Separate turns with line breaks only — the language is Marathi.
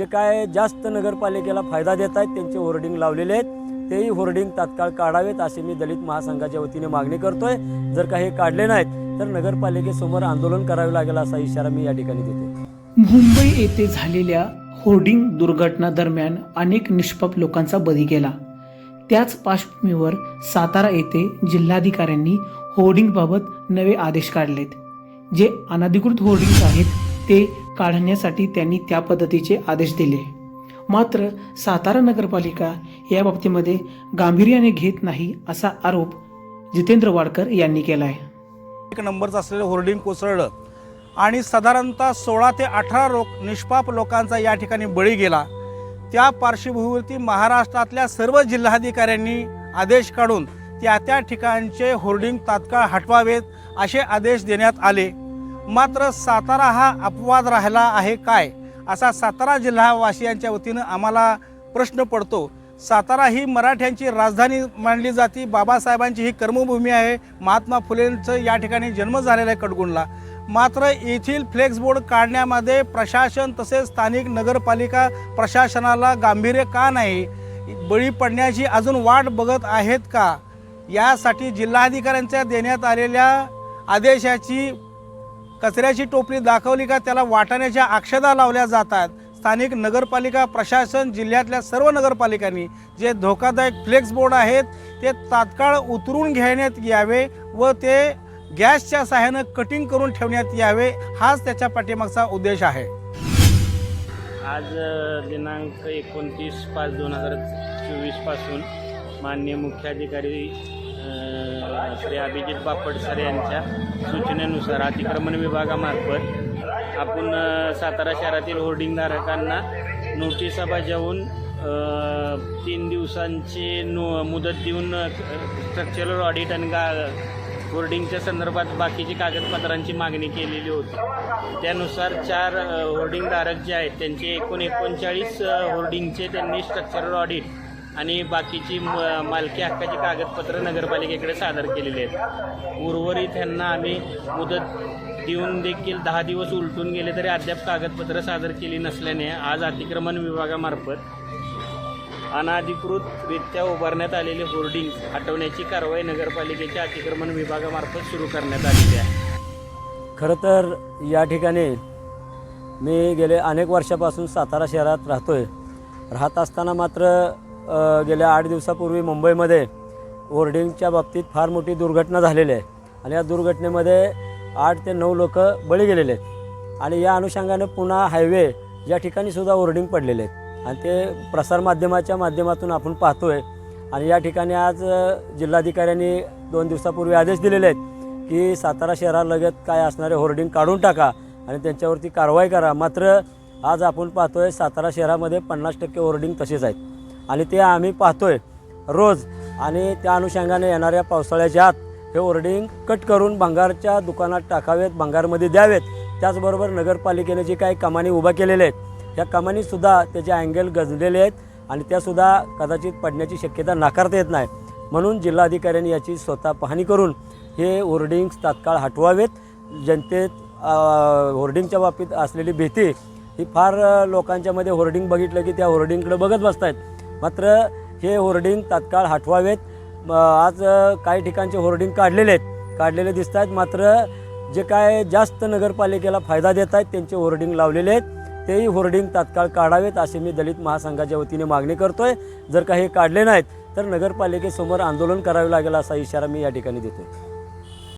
जे काय जास्त नगरपालिकेला फायदा देत आहेत त्यांचे होर्डिंग लावलेले आहेत. तेही होर्डिंग तात्काळ काढावेत अशी मी दलित महासंघाच्या वतीने मागणी करतोय. जर का हे काढले नाहीत तर नगरपालिकेसमोर आंदोलन करावे लागेल असा इशारा मी या ठिकाणी देतो
मुंबई येथे झालेल्या होर्डिंग दुर्घटना अनेक निष्पाप लोकांचा बळी गेला. त्याच पार्श्वभूमीवर सातारा येथे जिल्हाधिकाऱ्यांनी होर्डिंगबाबत नवे आदेश काढलेत. जे अनधिकृत होर्डिंग्स आहेत ते काढण्यासाठी त्यांनी त्या पद्धतीचे आदेश दिले. मात्र सातारा नगरपालिका या बाबतीमध्ये गांभीर्याने घेत नाही असा आरोप जितेंद्र वाडकर यांनी केला आहे
एक नंबरचं असलेलं होर्डिंग कोसळलं आणि साधारणतः सोळा ते अठरा लोक निष्पाप लोकांचा या ठिकाणी बळी गेला. त्या पार्श्वभूमीवरती महाराष्ट्रातल्या सर्व जिल्हाधिकाऱ्यांनी आदेश काढून त्या त्या ठिकाणचे होर्डिंग तात्काळ हटवावेत असे आदेश देण्यात आले. मात्र सातारा हा अपवाद राहिला आहे काय? असा सातारा जिल्हावासियांच्या वतीनं आम्हाला प्रश्न पडतो. सातारा ही मराठ्यांची राजधानी मानली जाते. बाबासाहेबांची ही कर्मभूमी आहे. महात्मा फुलेंचं या ठिकाणी जन्म झालेला आहे कडगुणला. मात्र येथील फ्लेक्स बोर्ड काढण्यामध्ये प्रशासन तसेच स्थानिक नगरपालिका प्रशासनाला गांभीर्य का नाही? बळी पडण्याची अजून वाट बघत आहेत का? यासाठी जिल्हाधिकाऱ्यांच्या देण्यात आलेल्या आदेशाची कचऱ्याची टोपली दाखवली का त्याला वाटाण्याच्या अक्षदा लावल्या जातात. स्थानिक नगरपालिका प्रशासन जिल्ह्यातल्या सर्व नगरपालिकांनी जे धोकादायक फ्लेक्स बोर्ड आहेत ते तात्काळ उतरून घेण्यात यावे व ते गॅसच्या सहाय्यानं कटिंग करून ठेवण्यात यावे हाच त्याच्या पाठीमागचा उद्देश आहे.
आज दिनांक एकोणतीस पाच दोन हजार चोवीसपासून माननीय मुख्याधिकारी श्री अभिजित बापट सर यांच्या सूचनेनुसार अतिक्रमण विभागामार्फत आपण सातारा शहरातील होर्डिंगधारकांना नोटिसा बजावून तीन दिवसांची नो मुदत देऊन स्ट्रक्चरल ऑडिट आणि गा होर्डिंगच्या संदर्भात बाकीची कागदपत्रांची मागणी केलेली होती. त्यानुसार चार होर्डिंगधारक जे आहेत त्यांचे एकूण एकोणचाळीस होर्डिंगचे त्यांनी स्ट्रक्चरल ऑडिट आणि बाकीची म मालकी हक्काची कागदपत्र नगरपालिकेकडे सादर केलेली आहेत. उर्वरित ह्यांना आम्ही मुदत देऊन देखील दहा दिवस उलटून गेले तरी अद्याप कागदपत्र सादर केली नसल्याने आज अतिक्रमण विभागामार्फत अनाधिकृतरित्या उभारण्यात आलेले होर्डिंग हटवण्याची कारवाई नगरपालिकेच्या अतिक्रमण विभागामार्फत सुरू करण्यात आलेली आहे.
खरं तर या ठिकाणी मी गेले अनेक वर्षापासून सातारा शहरात राहतोय. राहत असताना मात्र गेल्या आठ दिवसापूर्वी मुंबईमध्ये होर्डिंगच्या बाबतीत फार मोठी दुर्घटना झालेली आहे. आणि या दुर्घटनेमध्ये आठ ते नऊ लोक बळी गेलेले आहेत. आणि या अनुषंगाने पुन्हा हायवे या ठिकाणी सुद्धा होर्डिंग पडलेले आहेत. आणि ते प्रसारमाध्यमाच्या माध्यमातून आपण पाहतो आहे आणि या ठिकाणी आज जिल्हाधिकाऱ्यांनी दोन दिवसापूर्वी आदेश दिलेले आहेत की सातारा शहरालगत काय असणारे होर्डिंग काढून टाका आणि त्यांच्यावरती कारवाई करा. मात्र आज आपण पाहतोय सातारा शहरामध्ये पन्नास टक्के होर्डिंग तसेच आहेत. आणि ते आम्ही पाहतोय रोज. आणि त्या अनुषंगाने येणाऱ्या पावसाळ्याच्या आत हे होर्डिंग कट करून भंगारच्या दुकानात टाकावेत भंगारमध्ये द्यावेत. त्याचबरोबर नगरपालिकेने जे काही कमानी उभ्या केलेल्या आहेत या कमानीसुद्धा त्याचे अँगल गजलेले आहेत आणि त्यासुद्धा कदाचित पडण्याची शक्यता नाकारता येत नाही. म्हणून जिल्हाधिकाऱ्यांनी याची स्वतः पाहणी करून हे होर्डिंग्स तात्काळ हटवावेत. जनतेत होर्डिंगच्या बाबतीत असलेली भीती ही फार लोकांच्यामध्ये होर्डिंग बघितलं की त्या होर्डिंगकडे बघत बसत आहेत मात्र हे होर्डिंग तात्काळ हटवावेत. आज काही ठिकाणचे होर्डिंग काढलेले आहेत. काढलेले दिसत आहेत. मात्र जे काय जास्त नगरपालिकेला फायदा देत आहेत त्यांचे होर्डिंग लावलेले आहेत. तेही होर्डिंग तात्काळ काढावेत अशी मी दलित महासंघाच्या वतीने मागणी करतोय. जर का हे काढले नाहीत तर नगरपालिकेसमोर आंदोलन करावे लागेल असा इशारा मी या ठिकाणी देतोय.